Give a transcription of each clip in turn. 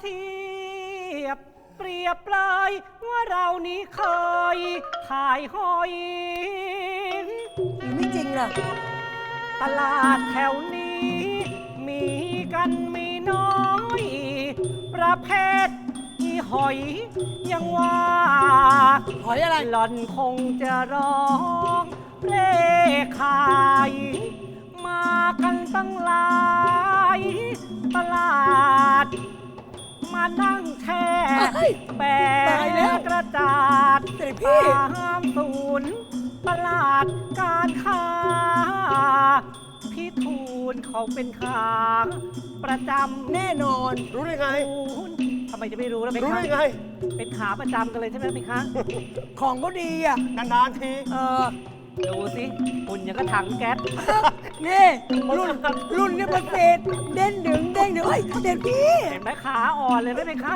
เทียบเปรียบเลยว่าเรานี้เคยขายหอย หรือไม่จริงล่ะตลาดแถวนี้ มีกันมีน้อย ประเภทอีหอย ยังว่า หอยอะไร หล่อนคงจะร้องเร่ขาย มากันตั้งหลาย ตลาด มานั่งแช่เฮ้ยแบตายแล้วกกระจาดเสด็จพี่ตามศูนย์ตลาดการค้าพี่ทูลเขาเป็นขาประจำแน่นอนรู้ได้ไงทูลทำไมจะไม่รู้แล้วไหมรู้คะได้ไง เป็นขาประจำกันเลยใช่ไหมพี่คะของก็ดีอะนานๆที เออ ดูสิหุ่นยังก็ถังแก๊ส นี่รุ่นรุ่นเนี่ยประเสริฐเด้นดึงเด้งดึงเฮ้ยเด็ดพี่เห็นไหมขาอ่อนเลยไหมพี่คะ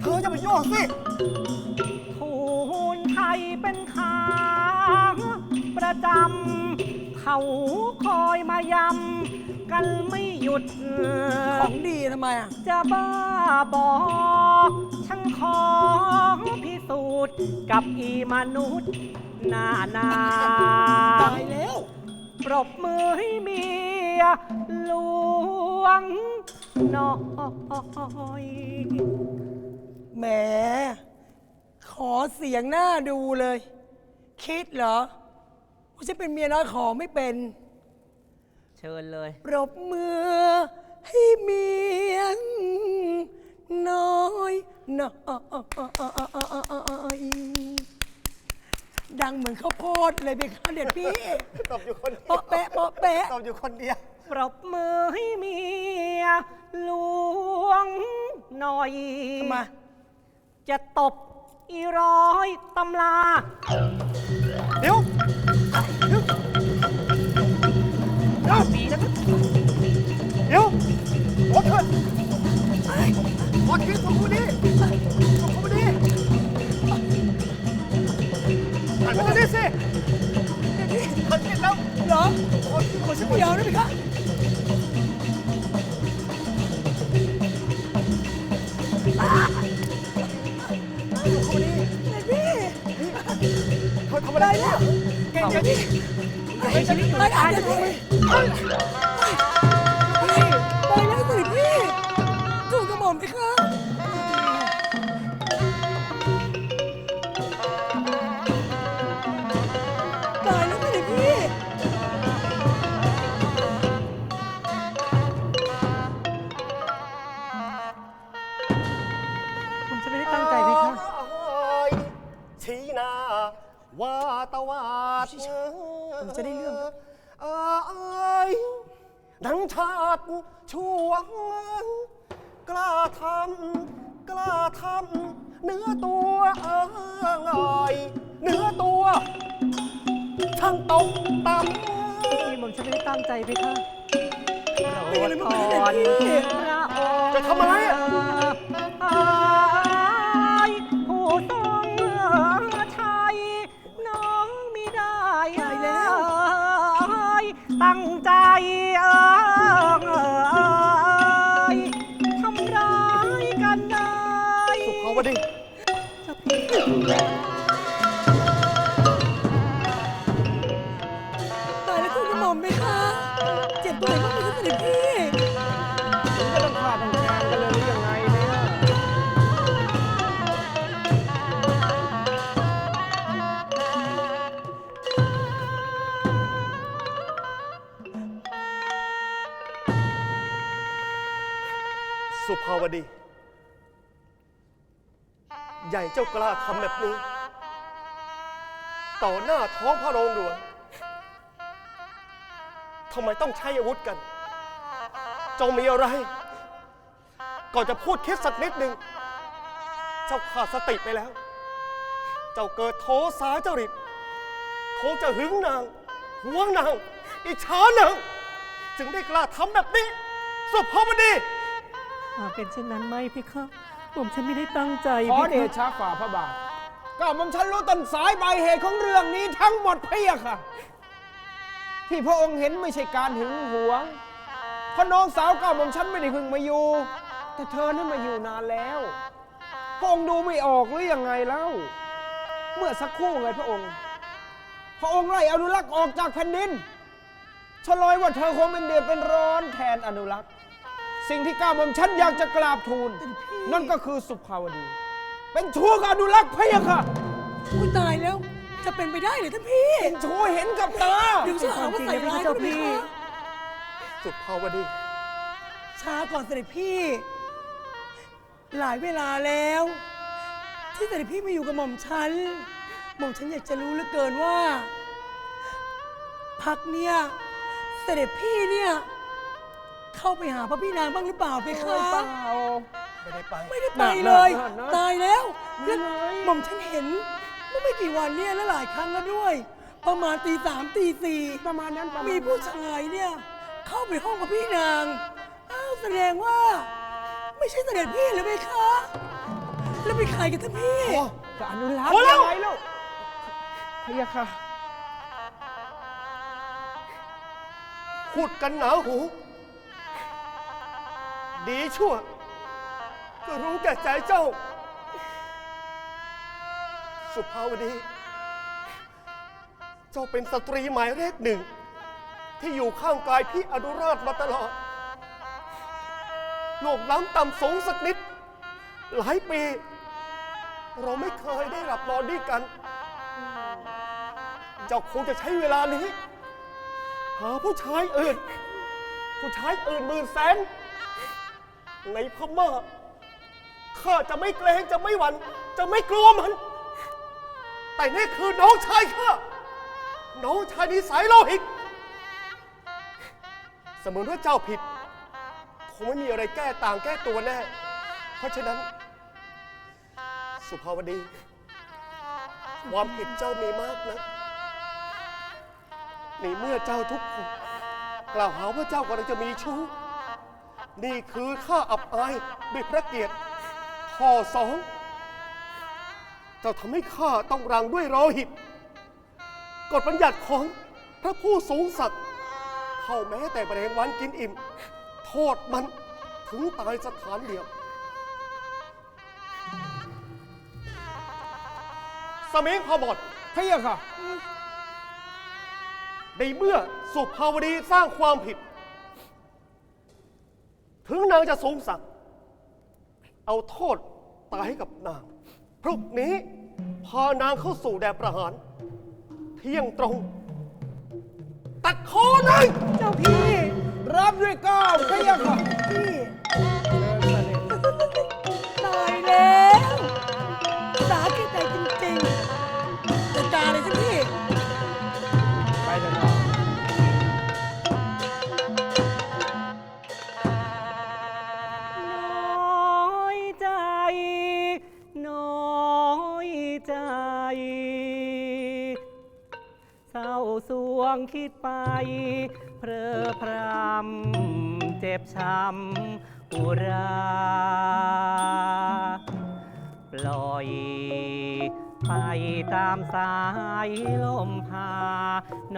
เธอจะไปโยกสิทูลไทยเป็นขาประจำเขาคอยมายำกันไม่หยุด ของดีทำไมอะ จะบ้าบอกฉันขอพิสูจน์กับอีมนุษย์ หน้านาตายแล้ว ปรบมือให้เมียหลวงน้อยแหม ขอเสียงหน้าดูเลย คิดเหรอว่าฉันเป็นเมียน้อยขอไม่เป็น เชิญเลย ปรบมือให้เมียน้อยน้อย ดังเหมือนข้าวโพดเลยเบค่ะเด็ดพี่ตบอยู่คนเดียวโป๊ะเป๊ะโป๊ะเป๊ะตบอยู่คนเดียว ปรบมือให้เมียหลวงหน่อย ทำไมจะตบอีร้อยตำลา เดี๋ยวเดี๋ยว ชาติช่วงกล้าทำกล้าทำเนื้อตัวเอ้ยเนื้อตัวช่างตกต่ที่ผมจะไม่ได้ตั้งใจไหมคะเป็นอะไรโปบ้างรดเนี่ยพี่พระองค์ำจะทำอะไรอะเอ้ยผู้ทรงชัยน้องไม่ได้ตายแล้วเอ้ยตั้งใจเอ้ Oh. วดี ใหญ่เจ้ากล้าทำแบบนี้ ต่อหน้าท้องพระโรงหลวงทำไมต้องใช้อาวุธกัน เจ้ามีอะไร ก่อนจะพูดคิดสักนิดหนึ่ง เจ้าขาดสติไปแล้ว เจ้าเกิดโทสาเจ้าริดคงจะหึงนางหวงนางอิจฉานาง จึงได้กล้าทำแบบนี้ สุภาวดี หากเป็นเช่นนั้นไหมพี่คะผมฉันไม่ได้ตั้งใจขอพี่เดชะฝ่าพระบาทก็ผมฉันรู้ต้นสายปลายเหตุของเรื่องนี้ทั้งหมดเพียค่ะ ที่พระองค์เห็นไม่ใช่การหึงหวงเพราะน้องสาวเก่าผมฉันไม่ได้เพึ่งมาอยู่ แต่เธอนั้นมาอยู่นานแล้วพระองค์ดูไม่ออกหรือยังไงเล่า เมื่อสักครู่ไงพระองค์ พระองค์ไล่อนุรักษ์ออกจากแผ่นดินชลอยว่าเธอคงเป็นเดือดเป็นร้อนแทนอนุรักษ์ สิ่งที่ก้าวหม่อมฉันอยากจะกราบทูล นั่นก็คือสุภาวดี เป็นชู้กับอนุรักษ์พะยะค่ะ อุ้ยตายแล้วจะเป็นไปได้เหรือท่านพี่เป็นชู้เห็นกับตาเดี๋ยวจะหาว่าใส่ร้ายก็ไม่คะสุภาวดี ช้าก่อนเสด็จพี่ หลายเวลาแล้ว ที่เสด็จพี่มาอยู่กับหม่อมฉันหม่อมฉันอยากจะรู้เหลือเกินว่า พักเนี่ยเสด็จพี่เนี่ย เข้าไปหาพระพี่นางบ้างหรือเปล่าไปคะเปล่าไม่ได้ไป ไม่ได้ไปน่ะเลยน่ะน่ะตายแล้วนี่แล้วไง หม่อมฉันเห็นเมื่อไม่กี่วันเนี่ยแล้วหลายครั้งแล้วด้วย ประมาณตีสามตีสี่ประมาณนั้นประมาณมีผู้ชายเนี่ย เข้าไปห้องกับพี่นางอ้าวแสดงว่า ไม่ใช่เสด็จพี่หรือไม่คะ แล้วเป็นใครกันท่านพี่โอ้กับอนุรักษ์พอแล้ว ยังไงลูกพะยะค่ะ พูดกันหนาหู ดีชั่ว ก็รู้แก่ใจเจ้า สุภาวดี เจ้าเป็นสตรีหมายเลขหนึ่ง ที่อยู่ข้างกายพี่อนุราชมาตลอดโลกล้ำต่ำสูงสักนิด หลายปี เราไม่เคยได้หลับนอนด้วยกัน เจ้าคงจะใช้เวลานี้ หาผู้ชายอื่น ผู้ชายอื่นหมื่นแสน ในพม่าข้าจะไม่เกรงจะไม่หวั่นจะไม่กลัวมัน แต่นี่คือน้องชายข้าน้องชายนิสัยโลหิตสมมติว่าเจ้าผิด คงไม่มีอะไรแก้ต่างแก้ตัวแน่ เพราะฉะนั้น สุภาวดี ความผิดเจ้ามีมากนะในเมื่อเจ้าทุกคนกล่าวหาว่าเจ้ากำลังจะมีชู้ นี่คือข้าอับอายด้วยพระเกียรติข้อสองเจ้าทำให้ข้าต้องรังด้วยโลหิตกฎบัญญัติของพระผู้สูงศักดิ์เข้าแม้แต่แมลงวันกินอิ่ม โทษมันถึงตายสถานเดียว สมิงพบดพะยะค่ะ ในเมื่อสุภาวดีสร้างความผิด ถึงนางจะสูงสักดิ์เอาโทษตายให้กับนาง พรุ่งนี้พานางเข้าสู่แดนประหาร เที่ยงตรง ตัดคอเลย เจ้าพี่ รับด้วยก้าวพะยะค่ะพี่ คิดไป เพลอพรำเจ็บช้ำอุรา ปล่อย ไปตามสายลมพา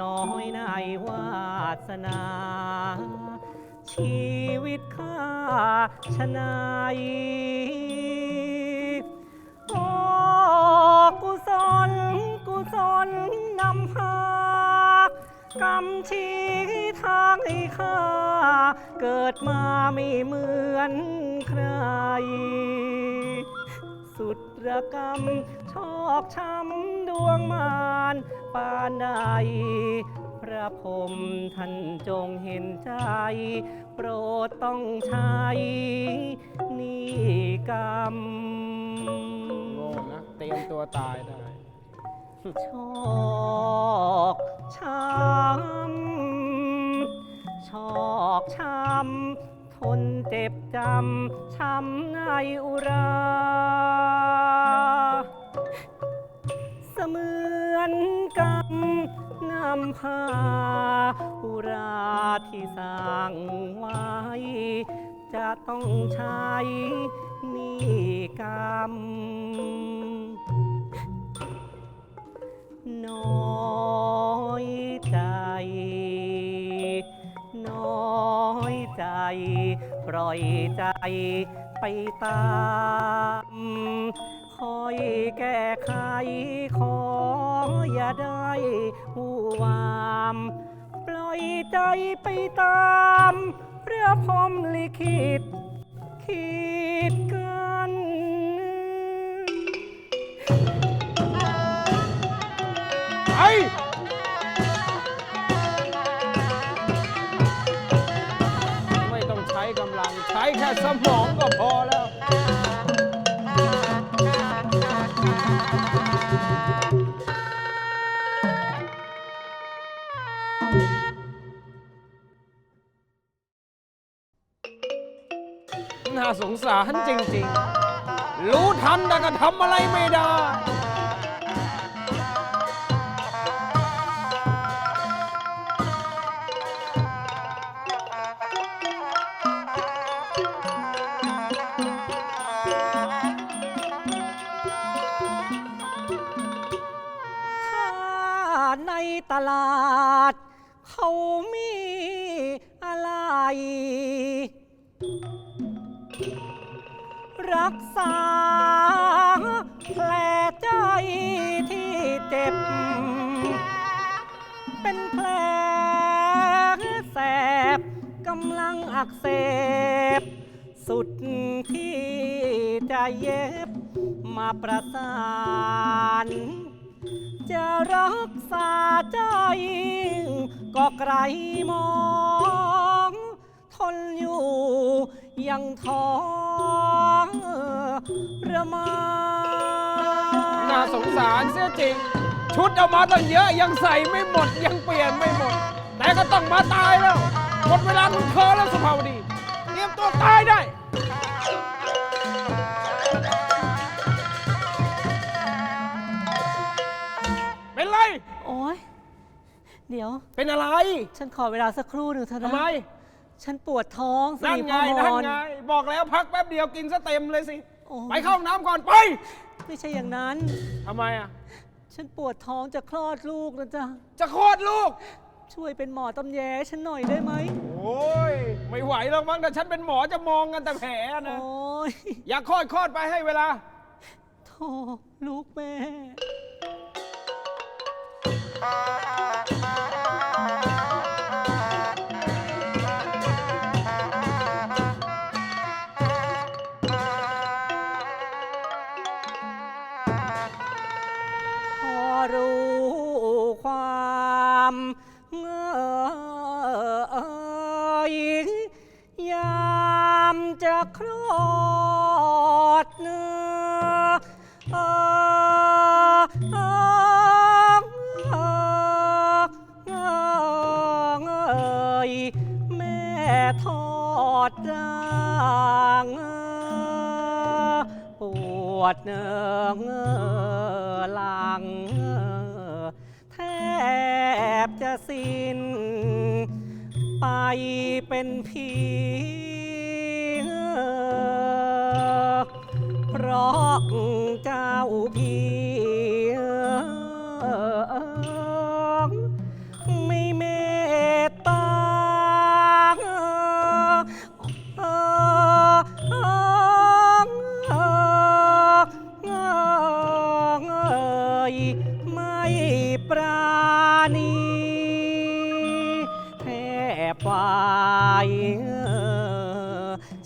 น้อยในวาสนา ชีวิตข้าชนาย ชี้ทางให้ข้า เกิดมาไม่เหมือนใคร สุดระกรรมชอกช้ำดวงมารปานใดพระพรหมท่านจงเห็นใจ โปรดต้องใช้นิกรรม โง่นะ เตรียมตัวตายได้ ชอกช้ำชอกช้ำทนเจ็บจำช้ำในอุรา เสมือนกรรมนำพาอุราที่สร้างไว้ จะต้องใช้นิกรรม น้อยใจ น้อยใจ ปล่อยใจไปตามคอยแก้ไขขออย่าได้หูวาม ปล่อยใจไปตาม เพื่อพรหมลิขิตคิดกั มองก็พอแล้ว น่าสงสารจริงๆ รู้ทันแต่ก็ทำอะไรไม่ได้ ตลาด เขามีอะไร รักษาแผลใจที่เจ็บ เป็นแผลแสบกำลังอักเสบ สุดที่จะเย็บมาประสาน จะรัก ษาใจ ก็ไกลมอง ทนอยู่ ยังท้องระมาน่าสงสารเสียจริง ชุดเอามาตั้งเยอะยังใส่ไม่หมดยังเปลี่ยนไม่หมด แต่ก็ต้องมาตายแล้ว หมดเวลาคุณเคอแล้วสุภาวดี เตรียมตัวตายได้ เดี๋ยว เป็นอะไรฉันขอเวลาสักครู่หนึ่งเถอะนะทำไมฉันปวดท้องสินั่นริไงพนั่นร ไง บอกแล้วพักแป๊บเดียวกินซะเต็มเลยสิ โอ้ ไปเข้าห้องน้ำก่อนไปไม่ใช่อย่างนั้น ทำไมอะ ฉันปวดท้องจะคลอดลูกนะจ๊ะ จะคลอดลูก ช่วยเป็นหมอตำแยฉันหน่อยได้ไหม โอ้ย ไม่ไหวแล้วมั้งแต่ฉันเป็นหมอจะมองกันแต่แผลนะ โอ๊ยอยากคลอดคลอดไปให้เวลา โธ่ลูกแม่พ ดร่างปวดเนื้อหลัง แทบจะสิ้น ไปเป็นผีเพราะเจ้าพี่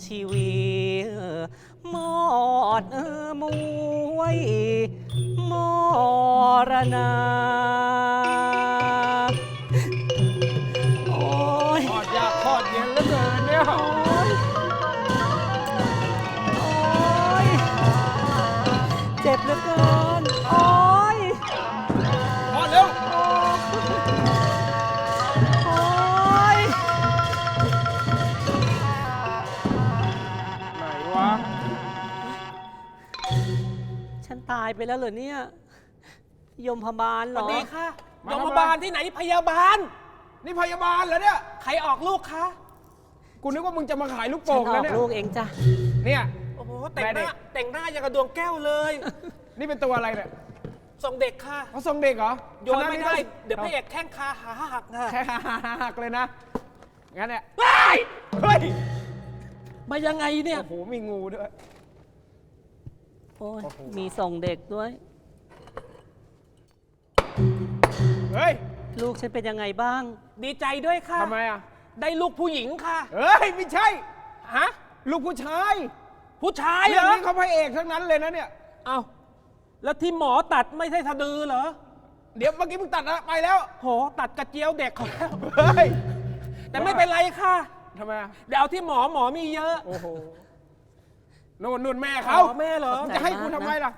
ชีวิตมอดมวยมรณาโอ้ยคลอดยากคลอดเย็นเหลือเกินเนี่ยโอ้ยโอ้ยเจ็บเหลือเกินายไปแล้วเหรอเนี่ย ยมพบาลเหรอ ดีค่ะมาโรงทำอะไรพยาบาลที่ไหนพยาบาล นี่พยาบาลเหรอเนี่ย ใครออกลูกคะกูนึกว่ามึงจะมาขายลูกฉัโป่นงอแล้อวกเนี่ย ลูกเองจ้ะ เนี่ย โอ้โหแต่งหแม่เด็น้าก แต่งหน้าอย่างกับดวงแก้วเลย นี่เป็นตัวอะไรเนี่ยส่งเด็กค่ะเขาทรงเด็กเหรอโยนไม่ได้ เดี๋ยวพระเอกแข้งคาขาหักนะแค่หักเลยนะ งั้นเนี่ย เฮ้ยเฮ้ยมายังไงเนี่ย โอ้โห มีงูด้วย โอ้ยมีส่งเด็กด้วย เฮ้ย ลูกฉันเป็นยังไงบ้าง ดีใจด้วยค่ะ ทำไมอะ ได้ลูกผู้หญิงค่ะ เฮ้ย ไม่ใช่ ฮะ ลูกผู้ชายผู้ชายเหเรื่รองอนี้เขาพระเอกทั้งนั้นเลยนะเนี่ย เอาแล้วที่หมอตัดไม่ใช่สะดือเหรอเดี๋ยวเมื่อกี้มึงตัดอะไปแล้ว โหตัดกระเจียวเด็กเขาแล้วเฮ้ยแต่ไม่เป็นไรค่ะ ทำไมอะ เดี๋ยวเอาที่หมอหมอมีเยอะ โอ้โห นู่นนู่นแม่เขาอ๋อแม่เหรอมึงจะให้กูทำไมล่ะ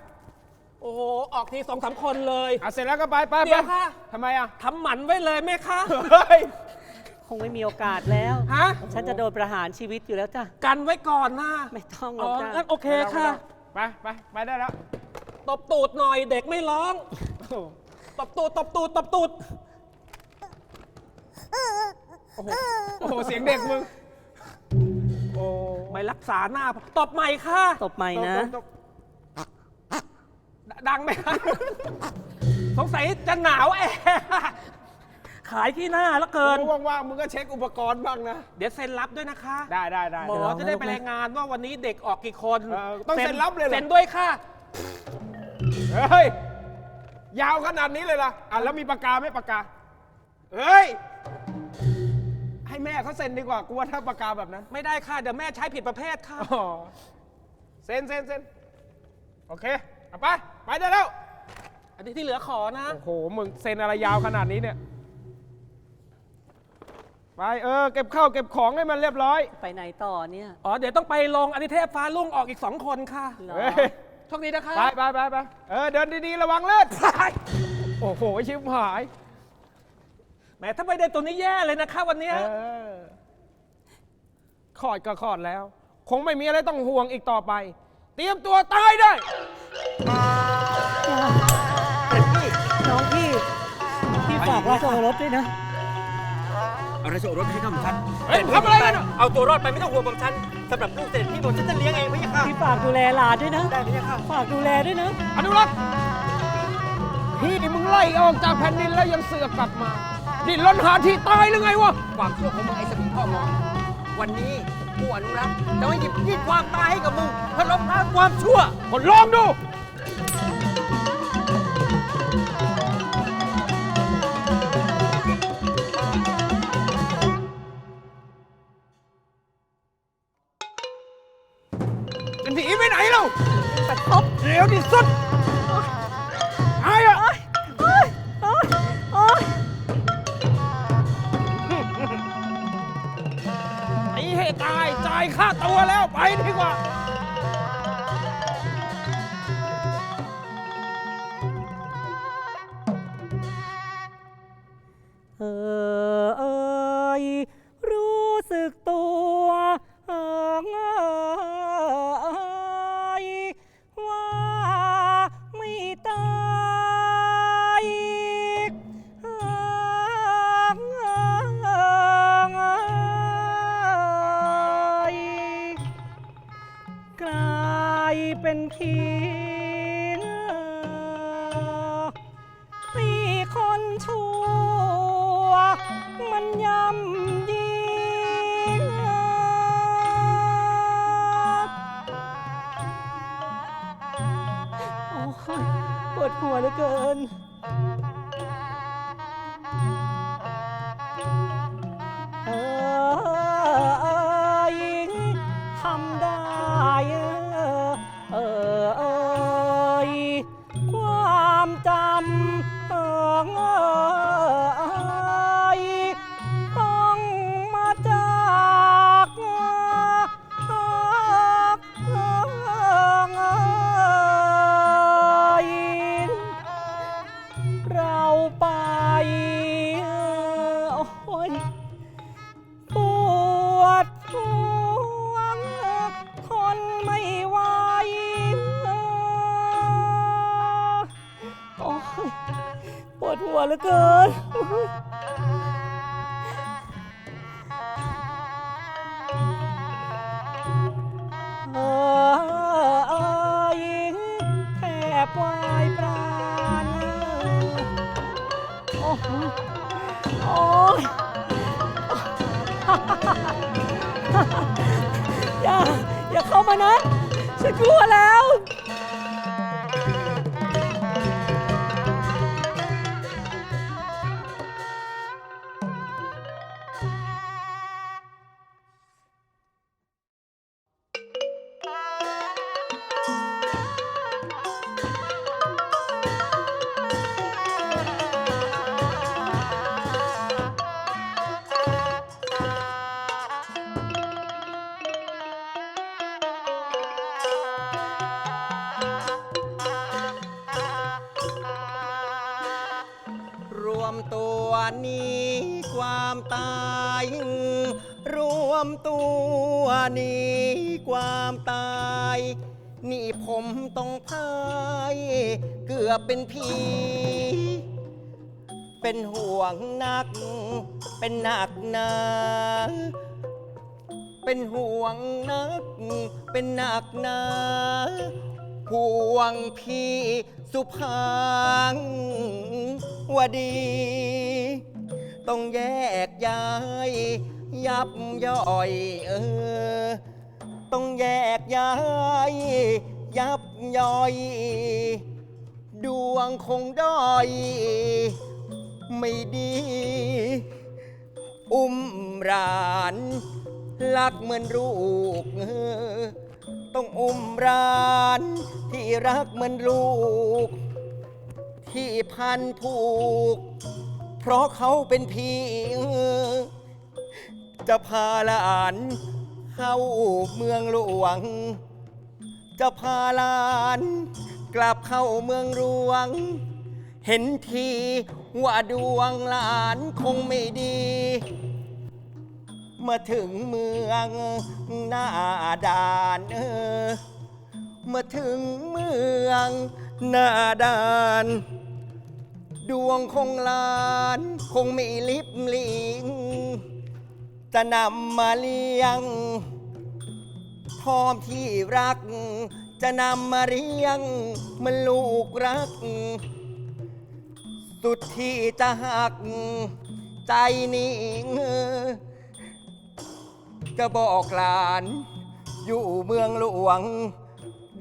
โอ้โห ออกทีสองสามคนเลย อะเสร็จแล้วก็ไปไปเดี๋ไปยวค่ะ ทำไมอะทำหมันไว้เลยแม่คะ เฮ้ย คงไม่มีโอกาสแล้ว ฮะ ฉันจะโดนประหารชีวิตอยู่แล้วจ้ะ กันไว้ก่อนนะไม่ต้องหรอ๋ออกจ้ะงั้นโอเคค่ะ ไปไปไปได้แล้วตบตูดหน่อยเด็กไม่ร้อง ตบตูดตบตูดตบตูด โอ้โหโอ้โหเสียงเด็กมึงโอ้ ไม่รักษาหน้า ตบใหม่ค่ะตบใหม่นะตบดดังไหมคะสงสัยจะหนาวแอร์ขายที่หน้าแล้วตเกินบว่างๆมึงก็เช็คอุปกรณ์บ้างนะ เดี๋ยวเซ็นรับด้วยนะคะ ได้ได้ได้ หมอเดี๋ยวเราจะได้ไปให้ลูกนะรายงานว่าวันนี้เด็กออกกี่คนเออต้องเซ็นรับเลยเหรอ เซ็นด้วยค่ะ เฮ้ย ยาวขนาดนี้เลยล่ะ อะแล้วมีปากกาไหมปากกา เฮ้ย ให้แม่เขาเซ็นดีกว่ากูว่าถ้าปากกาแบบนั้น ไม่ได้ค่ะ เดี๋ยวแม่ใช้ผิดประเภทค่ะ อ๋อเซ็นเซ็นเซ็นโอเคเอาไป ไปได้แล้ว อันนี้ที่เหลือขอนะ โอ้โห มึงเซ็นอะไรยาวขนาดนี้เนี่ย ไปเออ เก็บข้าวเก็บของให้มันเรียบร้อย ไปไหนต่อเนี่ยอ๋อ เดี๋ยวต้องไปลงอนิเทพฟ้าลุ่งออกอีกสองคนค่ะเหรอเฮ้ย โชคดีนะคะ ไปไปไปไปเออ เดินดีๆ ระวังเลือด โอ้โห ชิบหาย แหมถ้าไม่ได้ตัวนี้แย่เลยนะคะวันเนี้ยเออขอดก็ขอดแล้ว คงไม่มีอะไรต้องห่วงอีกต่อไป เตรียมตัวตายได้ น้องพี่ พี่ฝากราชโอรสด้วยนะ เอาราชโอรสให้กับฉันเฮ้ยทำอะไรกันอะ เอาตัวรอดไปไม่ต้องห่วงผมฉันสำหรับลูกเสด็จพี่ผมฉันจะเลี้ยงเองไม่ยากค่ะพี่ฝากดูแลหลานด้วยนะ ได้ไหมยากค่ะฝากดูแลด้วยนะ อนุรักษ์พี่มึงไล่ออกจากแผ่นดินแล้วยังเสือกกลับมา ดิ้นรนหาที่ตายหรือไงวะ ความชั่วของมึงไอ้สมิงพ่อหมอวันนี้กูอนุรักษ์จะไม่หยิบยื่นความตายให้กับมึงเพื่อลบล้างความชั่วกดลองดู โอ้ยอย่า อย่าเข้ามานะ ฉันกลัวแล้ว มตัวนี้ความตาย รวมตัวนี้ความตาย นี่ผมต้องพาย เกือบเป็นผีเป็นห่วงนัก เป็นหนักหนา เป็นห่วงนัก เป็นหนักหนา ห่วงพี่สุพาง ว่าดี ต้องแยกย้าย ยับย่อยเออ ต้องแยกย้าย ยับย่อย ดวงคงด้อย ไม่ดี อุ้มรานรักเหมือนลูกเออต้องอุ้มราน ที่รักเหมือนลูก ที่พันผูก เพราะเขาเป็นพี่จะพาหลานเข้าเมืองหลวง จะพาหลานกลับเข้าเมืองหลวง เห็นทีว่าดวงหลานคงไม่ดีมื่อถึงเมืองหน้าด่านเออมื่อถึงเมืองหน้าด่าน ดวงคงลาน คงม่ลิบลิง จะนำมาเลี้ยงพร้อมที่รัก จะนำมาเลี้ยงมันลูกรัก สุดที่จะหัก ใจนิ่งจะบอกหลาน อยู่เมืองหลวง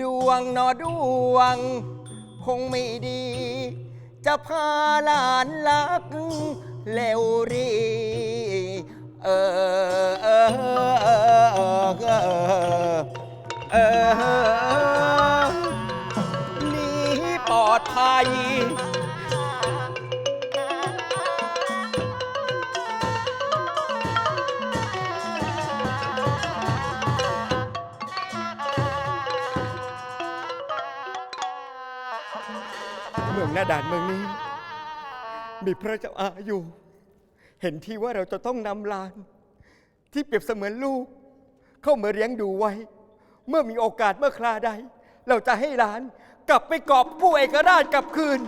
ดวงนอดวง คงไม่ดี จะพาหลานลักเร็วรี เออเออเออเออเออเออนี่ปลอดภัยาด่านเมืองนี้ มีพระเจ้าอาอยู่ เห็นที่ว่าเราจะต้องนำลาน ที่เปรียบเสมือนลูก เข้ามาเลี้ยงดูไว้ เมื่อมีโอกาสเมื่อคราใด เราจะให้หลานกลับไปกอบผู้เอกราชกลับคืน